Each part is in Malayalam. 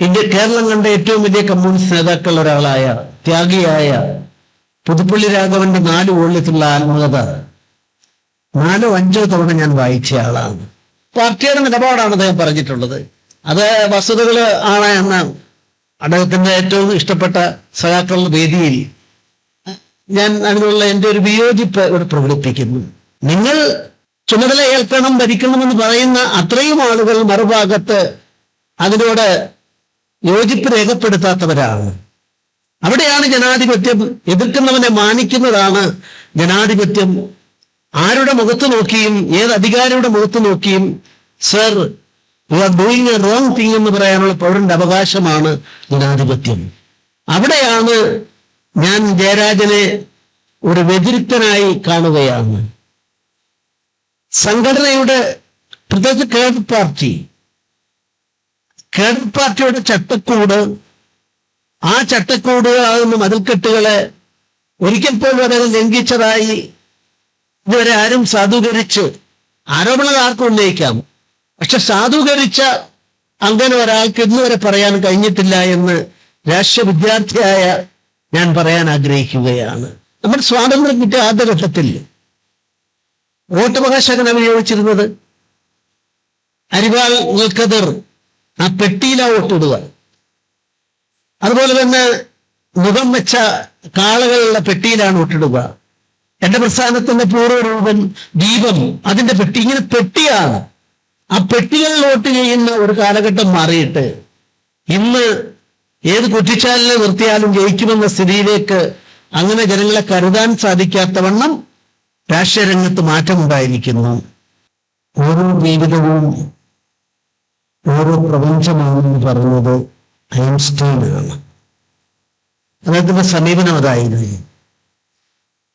ഇന്ത്യ കേരളം കണ്ട ഏറ്റവും വലിയ കമ്മ്യൂണിസ്റ്റ് നേതാക്കൾ ഒരാളായ ത്യാഗിയായ പുതുപ്പള്ളി രാഘവന്റെ നാല് വോള്യത്തിലുള്ള ആത്മകഥ. നാലോ അഞ്ചോ തവണ ഞാൻ വായിച്ച ആളാണ്. പാർട്ടിയുടെ നിലപാടാണ് അദ്ദേഹം പറഞ്ഞിട്ടുള്ളത്. അത് വസ്തുതകൾ ആണ് എന്ന് അദ്ദേഹത്തിന്റെ ഏറ്റവും ഇഷ്ടപ്പെട്ട സഖാക്കളുടെ വേദിയിൽ ഞാൻ അതിനുള്ള എന്റെ ഒരു വിയോജിപ്പ് ഇവിടെ പ്രകടിപ്പിക്കുന്നു. നിങ്ങൾ ചുമതല ഏൽക്കണം ഭരിക്കണമെന്ന് പറയുന്ന അത്രയും ആളുകൾ മറുഭാഗത്ത് അതിനോട് യോജിപ്പ് രേഖപ്പെടുത്താത്തവരാണ്. അവിടെയാണ് ജനാധിപത്യം എതിർക്കുന്നവനെ മാനിക്കുന്നതാണ് ജനാധിപത്യം. ആരുടെ മുഖത്ത് നോക്കിയും ഏത് അധികാരിയുടെ മുഖത്ത് നോക്കിയും sir you are doing a wrong thing എന്ന് പറയാനുള്ള പൗരന്റെ അവകാശമാണ് ജനാധിപത്യം. അവിടെയാണ് ഞാൻ ജയരാജനെ ഒരു വ്യതിരിക്തനായി കാണുകയാണ്. സംഘടനയുടെ പ്രത്യേകിച്ച് കേരള പാർട്ടി കേഡർ പാർട്ടിയുടെ ചട്ടക്കൂട് ആ ചട്ടക്കൂടുകളാകുന്ന മതിൽക്കെട്ടുകളെ ഒരിക്കൽ പോലും അദ്ദേഹം ലംഘിച്ചതായി ഇതുവരെ ആരും സാധൂകരിച്ച് ആരോപണങ്ങൾ ആർക്കും ഉന്നയിക്കാം. പക്ഷെ സാധൂകരിച്ച അങ്ങനെ ഒരാൾക്ക് ഇന്നുവരെ പറയാൻ കഴിഞ്ഞിട്ടില്ല എന്ന് രാഷ്ട്രീയ വിദ്യാർത്ഥിയായ ഞാൻ പറയാൻ ആഗ്രഹിക്കുകയാണ്. നമ്മുടെ സ്വാതന്ത്ര്യം കിട്ടിയ ആദ്യ ഘട്ടത്തിൽ മഹാശകനം വിനിയോഗിച്ചിരുന്നത് അരിവാൾ നിൽക്കതിർ ആ പെട്ടിയിലാ വോട്ടിടുക. അതുപോലെ തന്നെ മുഖം വെച്ച കാളകളുള്ള പെട്ടിയിലാണ് വോട്ടിടുക. എന്റെ പ്രസ്ഥാനത്തിന്റെ പൂർവരൂപൻ ദീപം അതിന്റെ പെട്ടി ഇങ്ങനെ പെട്ടിയാണ്. ആ പെട്ടികളിൽ വോട്ട് ചെയ്യുന്ന ഒരു കാലഘട്ടം മാറിയിട്ട് ഇന്ന് ഏത് കുറ്റിച്ചാലിനെ നിർത്തിയാലും ജയിക്കുമെന്ന സ്ഥിതിയിലേക്ക് അങ്ങനെ ജനങ്ങളെ കരുതാൻ സാധിക്കാത്തവണ്ണം രാഷ്ട്രീയ രംഗത്ത് മാറ്റമുണ്ടായിരിക്കുന്നു. ഓരോ ജീവിതവും ഓരോ പ്രപഞ്ചമാണെന്ന് പറഞ്ഞത് ഐൻസ്റ്റൈനാണ് അദ്ദേഹത്തിന്റെ സമീപനം അതായിരുന്നു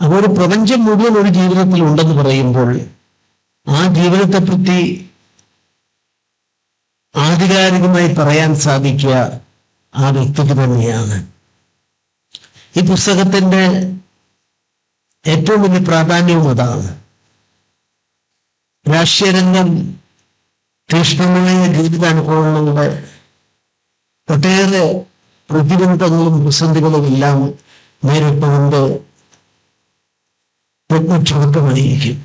അപ്പൊ ഒരു പ്രപഞ്ചം മുഴുവൻ ഒരു ജീവിതത്തിൽ ഉണ്ടെന്ന് പറയുമ്പോൾ ആ ജീവിതത്തെപ്പറ്റി ആധികാരികമായി പറയാൻ സാധിക്കുക ആ വ്യക്തിക്ക് തന്നെയാണ്. ഈ പുസ്തകത്തിന്റെ ഏറ്റവും വലിയ പ്രാധാന്യവും അതാണ്. രാഷ്ട്രീയ രംഗം തീക്ഷ്ണമായ ജീവിതാനുഭവങ്ങളുടെ ഒട്ടേറെ പ്രതിബന്ധങ്ങളും പ്രതിസന്ധികളും എല്ലാം നേരിട്ടുകൊണ്ട് രത്നക്ഷമത്വമായിരിക്കും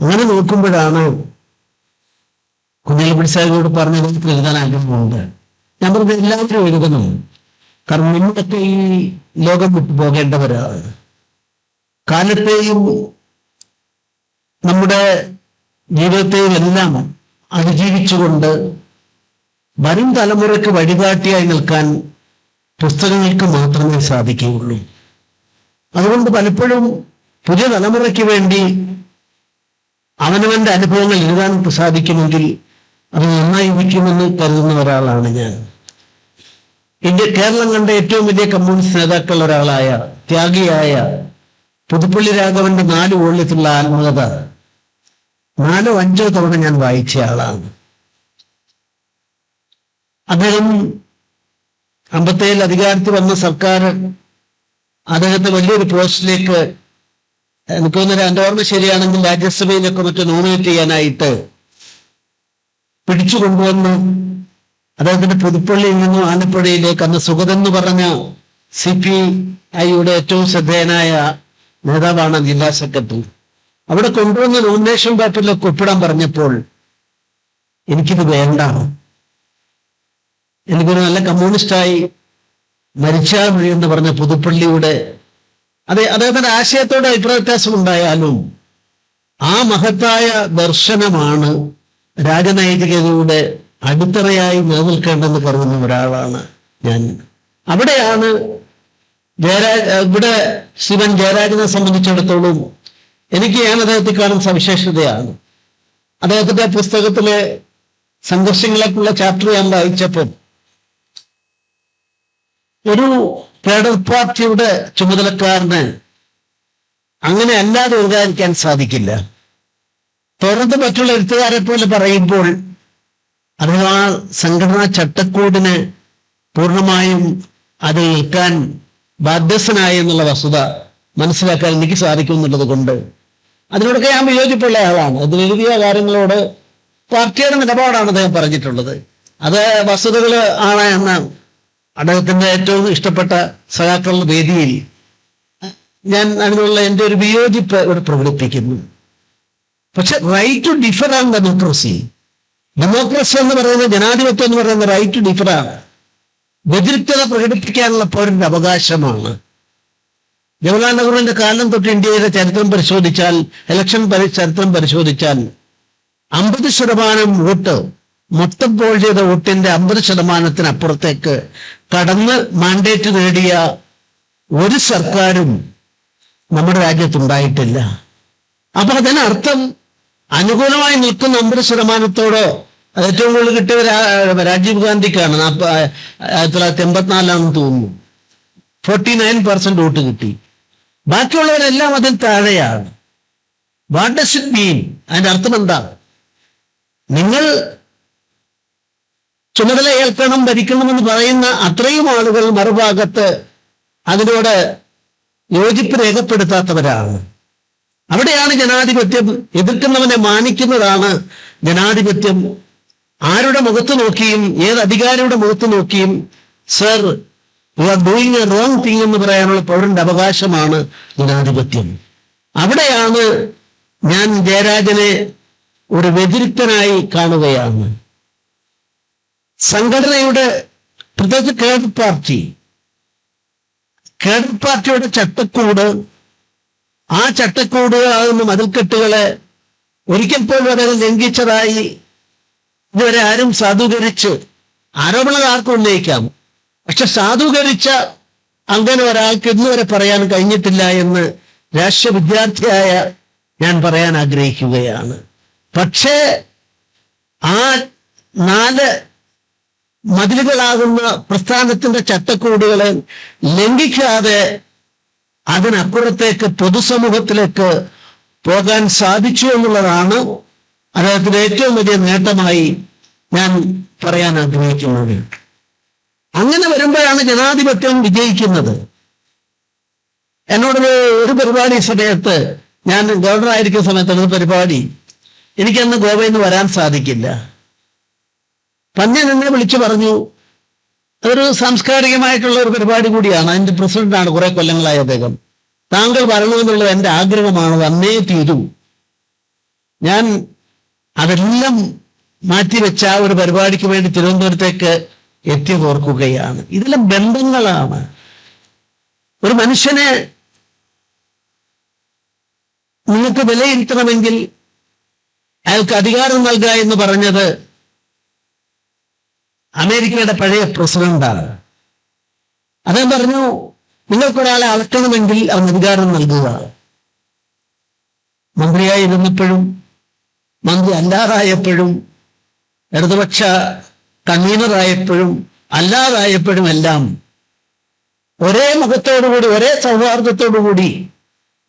അങ്ങനെ നോക്കുമ്പോഴാണ് കുഞ്ഞാലിപ്പടി സാഹിബോട് പറഞ്ഞ എനിക്ക് എഴുതാൻ ആഗ്രഹമുണ്ട്. ഞാൻ പറഞ്ഞത് എല്ലാവരും എഴുതണം. കാരണം നിങ്ങളൊക്കെ ഈ ലോകം വിട്ടു പോകേണ്ടവരാണ്. കാലത്തെയും നമ്മുടെ ജീവിതത്തെയും എല്ലാം അതിജീവിച്ചുകൊണ്ട് വരും തലമുറയ്ക്ക് വഴികാട്ടിയായി നിൽക്കാൻ പുസ്തകങ്ങൾക്ക് മാത്രമേ സാധിക്കുകയുള്ളൂ. അതുകൊണ്ട് പലപ്പോഴും പുതിയ തലമുറയ്ക്ക് വേണ്ടി അവനവന്റെ അനുഭവങ്ങൾ എഴുതാൻ സാധിക്കുമെങ്കിൽ അത് നന്നായി ഇരിക്കുമെന്ന് കരുതുന്ന ഒരാളാണ് ഞാൻ. ഇന്ത്യ കേരളം കണ്ട ഏറ്റവും വലിയ കമ്മ്യൂണിസ്റ്റ് നേതാക്കൾ ഒരാളായ ത്യാഗിയായ പുതുപ്പള്ളി രാഘവന്റെ നാല് വോള്യത്തിലുള്ള ആത്മകഥ നാലോ അഞ്ചോ തവണ ഞാൻ വായിച്ച ആളാണ്. അദ്ദേഹം അമ്പത്തേഴിൽ അധികാരത്തിൽ വന്ന സർക്കാർ അദ്ദേഹത്തെ വലിയൊരു പോസ്റ്റിലേക്ക് എനിക്ക് തോന്നുന്നു എന്റെ ഓർമ്മ ശരിയാണെങ്കിൽ രാജ്യസഭയിലൊക്കെ മറ്റോ നോമിനേറ്റ് ചെയ്യാനായിട്ട് പിടിച്ചു കൊണ്ടുവന്ന് അദ്ദേഹത്തിന്റെ പുതുപ്പള്ളിയിൽ നിന്നും ആലപ്പുഴയിലേക്ക് അന്ന് സുഗതെന്ന് പറഞ്ഞ സി പി ഐയുടെ ഏറ്റവും ശ്രദ്ധേയനായ നേതാവാണ് ജില്ലാ സെക്രട്ടറി. അവിടെ കൊണ്ടുവന്ന് നോമിനേഷൻ പേപ്പറിലൊക്കെ ഒപ്പിടാൻ പറഞ്ഞപ്പോൾ എനിക്കിത് വേണ്ട എനിക്കൊരു നല്ല കമ്മ്യൂണിസ്റ്റായി മരിച്ചാൽ മതി എന്ന് പറഞ്ഞ പുതുപ്പള്ളിയുടെ അതെ അദ്ദേഹത്തിന്റെ ആശയത്തോടെ അഭിപ്രായ വ്യത്യാസം ഉണ്ടായാലും ആ മഹത്തായ ദർശനമാണ് രാജനൈതികതയുടെ അടിത്തറയായി നിലനിൽക്കേണ്ടെന്ന് കരുതുന്ന ഒരാളാണ് ഞാൻ. അവിടെയാണ് ജയരാജ് ഇവിടെ ശിവൻ ജയരാജനെ സംബന്ധിച്ചിടത്തോളം എനിക്ക് ഞാൻ അദ്ദേഹത്തെ കാണുന്ന സവിശേഷതയാണ്. അദ്ദേഹത്തിന്റെ പുസ്തകത്തിലെ സംഘർഷങ്ങളെക്കുള്ള ചാപ്റ്റർ ഞാൻ വായിച്ചപ്പോൾ ഒരു കേഡർ പാർട്ടിയുടെ ചുമതലക്കാരന് അങ്ങനെ അല്ലാതെ എഴുതാതിരിക്കാൻ സാധിക്കില്ല. തുറന്ന് മറ്റുള്ള എഴുത്തുകാരെ പോലെ പറയുമ്പോൾ അഥവാ സംഘടനാ ചട്ടക്കൂടിന് പൂർണമായും അത് ഏൽക്കാൻ ബാധ്യസ്ഥനായി എന്നുള്ള വസ്തുത മനസ്സിലാക്കാൻ എനിക്ക് സാധിക്കും എന്നുള്ളത് കൊണ്ട് അതിനോടൊക്കെ ഞാൻ വിയോജിപ്പുള്ള ആളാണ്. അത് എഴുതിയ കാര്യങ്ങളോട് പാർട്ടിയുടെ നിലപാടാണ് അദ്ദേഹം പറഞ്ഞിട്ടുള്ളത്. അത് വസ്തുതകൾ ആണ് എന്ന് അദ്ദേഹത്തിന്റെ ഏറ്റവും ഇഷ്ടപ്പെട്ട സഖാക്കളുടെ വേദിയിൽ ഞാൻ അതിനുള്ള എന്റെ ഒരു വിയോജിപ്പ് ഇവിടെ പ്രകടിപ്പിക്കുന്നു. പക്ഷെ റൈറ്റ് ടു ഡിഫർ ആണ് ഡെമോക്രസി ഡെമോക്രസി എന്ന് പറയുന്നത് ജനാധിപത്യം എന്ന് പറയുന്നത് റൈറ്റ് ടു ഡിഫർ ആണ്. വ്യതിരിക്തത പ്രകടിപ്പിക്കാനുള്ള പൗരന്റെ അവകാശമാണ്. ജവഹർലാൽ നെഹ്റുവിന്റെ കാലം തൊട്ട് ഇന്ത്യയുടെ ചരിത്രം പരിശോധിച്ചാൽ ഇലക്ഷൻ ചരിത്രം പരിശോധിച്ചാൽ അമ്പത് ശതമാനം വോട്ട് മൊത്തം പോൾ ചെയ്ത വോട്ടിന്റെ അമ്പത് ശതമാനത്തിന് അപ്പുറത്തേക്ക് കടന്ന് മാൻഡേറ്റ് നേടിയ ഒരു സർക്കാരും നമ്മുടെ രാജ്യത്ത് രാജ്യത്തുണ്ടായിട്ടില്ല. അപ്പൊ അതിനർത്ഥം അനുകൂലമായി നിൽക്കുന്ന അമ്പത് ശതമാനത്തോട് ഏറ്റവും കൂടുതൽ കിട്ടിയ രാജീവ് ഗാന്ധിക്കാണ് ആയിരത്തി തൊള്ളായിരത്തി എൺപത്തിനാലാണെന്ന് തോന്നുന്നു. ഫോർട്ടി നയൻ പെർസെന്റ് വോട്ട് കിട്ടി. ബാക്കിയുള്ളവരെല്ലാം അതിൽ താഴെയാണ്. വാട്ട് ഡസ് ഇറ്റ് മീൻ അതിന്റെ അർത്ഥം എന്താണ്? നിങ്ങൾ ചുമതല ഏൽക്കണം ഭരിക്കണമെന്ന് പറയുന്ന അത്രയും ആളുകൾ മറുഭാഗത്ത് അതിനോട് യോജിപ്പ് രേഖപ്പെടുത്താത്തവരാണ്. അവിടെയാണ് ജനാധിപത്യം എതിർക്കുന്നവനെ മാനിക്കുന്നതാണ് ജനാധിപത്യം. ആരുടെ മുഖത്ത് നോക്കിയും ഏത് അധികാരിയുടെ മുഖത്ത് നോക്കിയും sir doing a wrong thing എന്ന് പറയാനുള്ള പൗരന്റെ അവകാശമാണ് ജനാധിപത്യം. അവിടെയാണ് ഞാൻ ജയരാജനെ ഒരു വ്യതിരിക്തനായി കാണുകയാണ്. സംഘടനയുടെ പ്രത്യേകിച്ച് കേഡർ പാർട്ടി കേഡർ പാർട്ടിയുടെ ചട്ടക്കൂട് ആ ചട്ടക്കൂട് ആകുന്ന മതിൽക്കെട്ടുകളെ ഒരിക്കൽ പോലും അദ്ദേഹം ലംഘിച്ചതായി ഇതുവരെ ആരും സാധൂകരിച്ച് ആരോപണങ്ങൾ ആർക്കും ഉന്നയിക്കാം. പക്ഷെ സാധൂകരിച്ച അങ്ങനെ ഒരാൾക്ക് ഇന്നുവരെ പറയാൻ കഴിഞ്ഞിട്ടില്ല എന്ന് രാഷ്ട്രീയ വിദ്യാർത്ഥിയായ ഞാൻ പറയാൻ ആഗ്രഹിക്കുകയാണ്. പക്ഷേ ആ നാല് മതിലുകളാകുന്ന പ്രസ്ഥാനത്തിന്റെ ചട്ടക്കൂടുകളെ ലംഘിക്കാതെ അതിനപ്പുറത്തേക്ക് പൊതുസമൂഹത്തിലേക്ക് പോകാൻ സാധിച്ചു എന്നുള്ളതാണ് അദ്ദേഹത്തിന്റെ ഏറ്റവും വലിയ നേട്ടമായി ഞാൻ പറയാൻ ആഗ്രഹിക്കുന്നത്. അങ്ങനെ വരുമ്പോഴാണ് ജനാധിപത്യം വിജയിക്കുന്നത്. എന്നോട് ഒരു പരിപാടി സമയത്ത് ഞാൻ സമയത്ത് ഒരു പരിപാടി. എനിക്കന്ന് ഗോവയിൽ നിന്ന് വരാൻ സാധിക്കില്ല. പന്നൻ എന്നെ വിളിച്ചു പറഞ്ഞു. അതൊരു സാംസ്കാരികമായിട്ടുള്ള ഒരു പരിപാടി കൂടിയാണ്. അതിന്റെ പ്രസിഡന്റാണ് കുറെ കൊല്ലങ്ങളായ അദ്ദേഹം. താങ്കൾ വരണമെന്നുള്ളത് എന്റെ ആഗ്രഹമാണ്. വന്നേ തീരൂ. ഞാൻ അതെല്ലാം മാറ്റിവെച്ച ഒരു പരിപാടിക്ക് വേണ്ടി തിരുവനന്തപുരത്തേക്ക് എത്തി ഇതിലെ ബന്ധങ്ങളാണ്. ഒരു മനുഷ്യനെ നിങ്ങൾക്ക് വിലയിരുത്തണമെങ്കിൽ അയാൾക്ക് അധികാരം നൽകുക എന്ന് പറഞ്ഞത് അമേരിക്കയുടെ പഴയ പ്രസിഡന്റാണ്. അദ്ദേഹം പറഞ്ഞു നിങ്ങൾക്കൊരാളെ അളക്കണമെങ്കിൽ അവൻ അധികാരം നൽകുക. മന്ത്രിയായി ഇരുന്നപ്പോഴും മന്ത്രി അല്ലാതായപ്പോഴും ഇടതുപക്ഷ കൺവീനറായപ്പോഴും അല്ലാതായപ്പോഴും എല്ലാം ഒരേ മുഖത്തോടുകൂടി ഒരേ സൗഹാർദ്ദത്തോടുകൂടി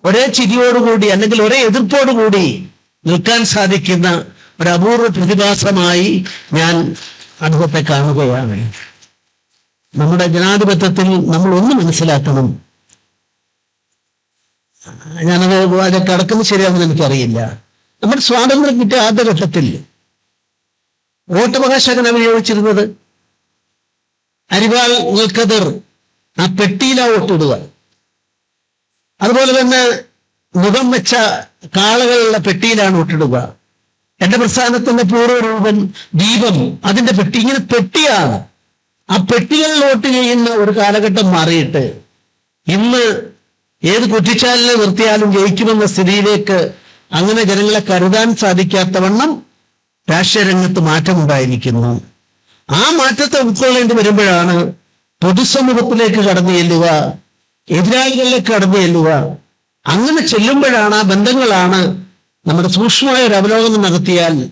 ഒരേ ചിരിയോടുകൂടി അല്ലെങ്കിൽ ഒരേ എതിർപ്പോടുകൂടി നിൽക്കാൻ സാധിക്കുന്ന ഒരു അപൂർവ പ്രതിഭാസമായി ഞാൻ അദ്ദേഹത്തെ കാണുകയാണ്. നമ്മുടെ ജനാധിപത്യത്തിൽ നമ്മൾ ഒന്ന് മനസ്സിലാക്കണം. ഞാനത് അത് കടക്കുന്നത് ശരിയാണെന്ന് എനിക്കറിയില്ല. നമ്മുടെ സ്വാതന്ത്ര്യം കിട്ടിയ ആദ്യ ഘട്ടത്തിൽ വോട്ടവകാശകന വിനിയോഗിച്ചിരുന്നത് അരിവാൾ ഉൾക്കതിർ ആ പെട്ടിയിലാ വോട്ടിടുക. അതുപോലെ തന്നെ മുഖം വെച്ച കാളകളുള്ള പെട്ടിയിലാണ് വോട്ടിടുക. എന്റെ പ്രസ്ഥാനത്തിന്റെ പൂർവരൂപൻ ദീപം അതിന്റെ പെട്ടി ഇങ്ങനെ പെട്ടിയാണ്. ആ പെട്ടികളിൽ വോട്ട് ചെയ്യുന്ന ഒരു കാലഘട്ടം മാറിയിട്ട് ഇന്ന് ഏത് കുറ്റിച്ചാലിനെ നിർത്തിയാലും ജയിക്കുമെന്ന സ്ഥിതിയിലേക്ക് അങ്ങനെ ജനങ്ങളെ കരുതാൻ സാധിക്കാത്തവണ്ണം രാഷ്ട്രീയ രംഗത്ത് മാറ്റമുണ്ടായിരിക്കുന്നു. ആ മാറ്റത്തെ ഉൾക്കൊള്ളേണ്ടി വരുമ്പോഴാണ് പൊതുസമൂഹത്തിലേക്ക് കടന്നു ചെല്ലുക എതിരാളികളിലേക്ക് കടന്നു ചെല്ലുക. അങ്ങനെ ചെല്ലുമ്പോഴാണ് ആ ബന്ധങ്ങളാണ് നമ്മുടെ സൂക്ഷ്മമായ ഒരു അവലോകനം നടത്തിയാൽ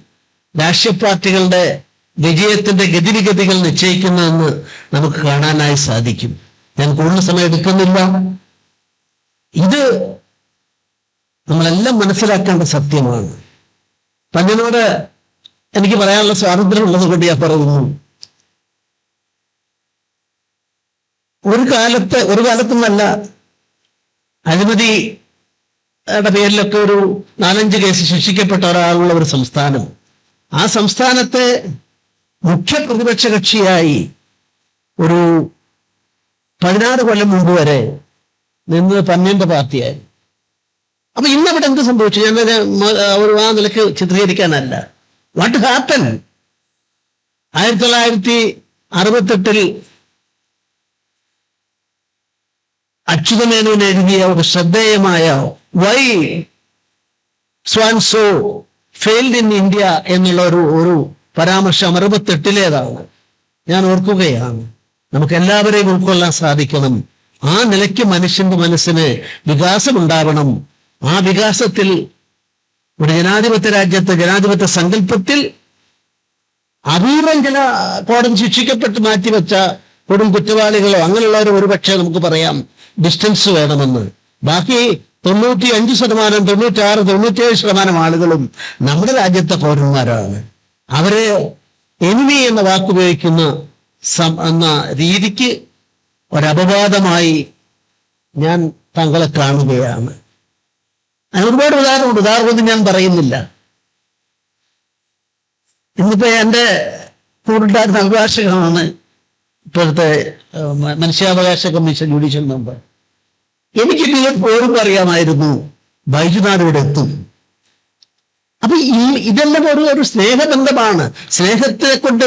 രാഷ്ട്രീയ പാർട്ടികളുടെ വിജയത്തിന്റെ ഗതിവിഗതികൾ നിശ്ചയിക്കുന്നതെന്ന് നമുക്ക് കാണാനായി സാധിക്കും. ഞാൻ കൂടുതൽ സമയം എടുക്കുന്നില്ല. ഇത് നമ്മളെല്ലാം മനസ്സിലാക്കേണ്ട സത്യമാണ്. പഞ്ഞനോട് എനിക്ക് പറയാനുള്ള സ്വാതന്ത്ര്യം ഉള്ളത് കൊണ്ട് ഞാൻ പറയുന്നു. ഒരു കാലത്ത് ഒരു കാലത്തൊന്നല്ല അഴിമതി പേരിലൊക്കെ ഒരു നാലഞ്ച് കേസ് ശിക്ഷിക്കപ്പെട്ട ഒരാളുള്ള ഒരു സംസ്ഥാനം. ആ സംസ്ഥാനത്തെ മുഖ്യ പ്രതിപക്ഷ കക്ഷിയായി ഒരു പതിനാറ് കൊല്ലം മുമ്പ് വരെ നിന്നത് പന്നേന്റെ പാർട്ടിയായിരുന്നു അപ്പൊ ഇന്നവിടെ എന്ത് സംഭവിച്ചു? ഞാൻ ഒരു ആ നിലയ്ക്ക് ചിത്രീകരിക്കാനല്ല. വാട്ട് ഹാപ്പൻ ആയിരത്തി തൊള്ളായിരത്തി അറുപത്തെട്ടിൽ അച്യുതമേനോൻ എഴുതിയ ഒരു ശ്രദ്ധേയമായ വൈ സ്വാൻസോ ഫെയിൽഡ് ഇൻ ഇന്ത്യ എന്നുള്ള ഒരു ഒരു പരാമർശം അറുപത്തെട്ടിലേതാണ്. ഞാൻ ഓർക്കുകയാണ്. നമുക്ക് എല്ലാവരെയും ഉൾക്കൊള്ളാൻ സാധിക്കണം. ആ നിലയ്ക്ക് മനുഷ്യന്റെ മനസ്സിന് വികാസമുണ്ടാവണം ആ വികാസത്തിൽ ഒരു ജനാധിപത്യ രാജ്യത്തെ ജനാധിപത്യ സങ്കല്പത്തിൽ അപൂർവം ചില കോടതി ശിക്ഷിക്കപ്പെട്ട് മാറ്റിവെച്ച കൊടും കുറ്റവാളികളോ അങ്ങനെയുള്ളവർ ഒരുപക്ഷെ നമുക്ക് പറയാം ഡിസ്റ്റൻസ് വേണമെന്ന്. ബാക്കി തൊണ്ണൂറ്റി അഞ്ച് ശതമാനം തൊണ്ണൂറ്റാറ് തൊണ്ണൂറ്റിയേഴ് ശതമാനം ആളുകളും നമ്മുടെ രാജ്യത്തെ പൗരന്മാരാണ്. അവരെ എനിമി എന്ന വാക്കുപയോഗിക്കുന്ന എന്ന രീതിക്ക് ഒരപവാദമായി ഞാൻ താങ്കളെ കാണുകയാണ്. അങ്ങനെ ഒരുപാട് ഉദാഹരണമുണ്ട്. ഉദാഹരണമൊന്നും ഞാൻ പറയുന്നില്ല. ഇന്നിപ്പോ എന്റെ കൂട്ടുണ്ടായിരുന്ന അഭിഭാഷകനാണ് ഇപ്പോഴത്തെ മനുഷ്യാവകാശ കമ്മീഷൻ ജുഡീഷ്യൽ മെമ്പർ. എനിക്ക് പോലും അറിയാമായിരുന്നു ബൈജുനാഥ് ഇവിടെ എത്തും. അപ്പൊ ഈ ഇതെല്ലാം ഒരു ഒരു സ്നേഹബന്ധമാണ്. സ്നേഹത്തെ കൊണ്ട്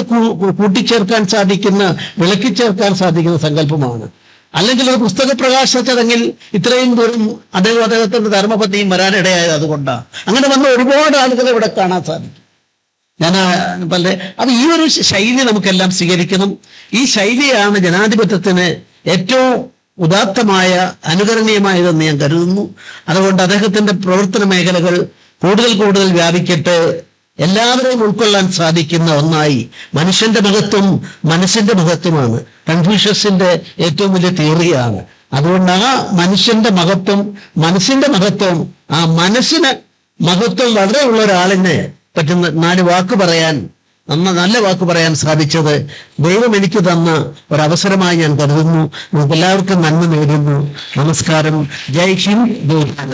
കൂട്ടിച്ചേർക്കാൻ സാധിക്കുന്ന വിളക്കിച്ചേർക്കാൻ സാധിക്കുന്ന സങ്കല്പമാണ്. അല്ലെങ്കിൽ ഒരു പുസ്തക പ്രകാശ ചടങ്ങിൽ ഇത്രയും ദൂരം അദ്ദേഹം അദ്ദേഹത്തിന്റെ ധർമ്മപത്നിയും വരാനിടയായത് അതുകൊണ്ടാണ് അങ്ങനെ വന്ന ഒരുപാട് ആളുകളെ ഇവിടെ കാണാൻ സാധിക്കും. ഞാൻ പല അപ്പൊ ഈ ഒരു ശൈലി നമുക്കെല്ലാം സ്വീകരിക്കണം. ഈ ശൈലിയാണ് ജനാധിപത്യത്തിന് ഏറ്റവും ഉദാത്തമായ അനുകരണീയമായതെന്ന് ഞാൻ കരുതുന്നു. അതുകൊണ്ട് അദ്ദേഹത്തിന്റെ പ്രവർത്തന മേഖലകൾ കൂടുതൽ കൂടുതൽ വ്യാപിക്കട്ടെ എല്ലാവരെയും ഉൾക്കൊള്ളാൻ സാധിക്കുന്ന ഒന്നായി മനുഷ്യന്റെ മഹത്വം മനസ്സിന്റെ മഹത്വമാണ് കൺഫ്യൂഷ്യസിന്റെ ഏറ്റവും വലിയ തിയറിയാണ്. അതുകൊണ്ട് ആ മനുഷ്യന്റെ മഹത്വം മനസ്സിന്റെ മഹത്വം ആ മനസ്സിന് മഹത്വം വളരെ ഉള്ള ഒരാളിനെ പറ്റുന്ന നാല് വാക്ക് പറയാൻ നന്ന നല്ല വാക്ക് പറയാൻ സാധിച്ചത് ദൈവം എനിക്ക് തന്ന ഒരവസരമായി ഞാൻ കരുതുന്നു. നമുക്ക് എല്ലാവർക്കും നന്മ നേരുന്നു. നമസ്കാരം. ജയ് ഹിന്ദ്.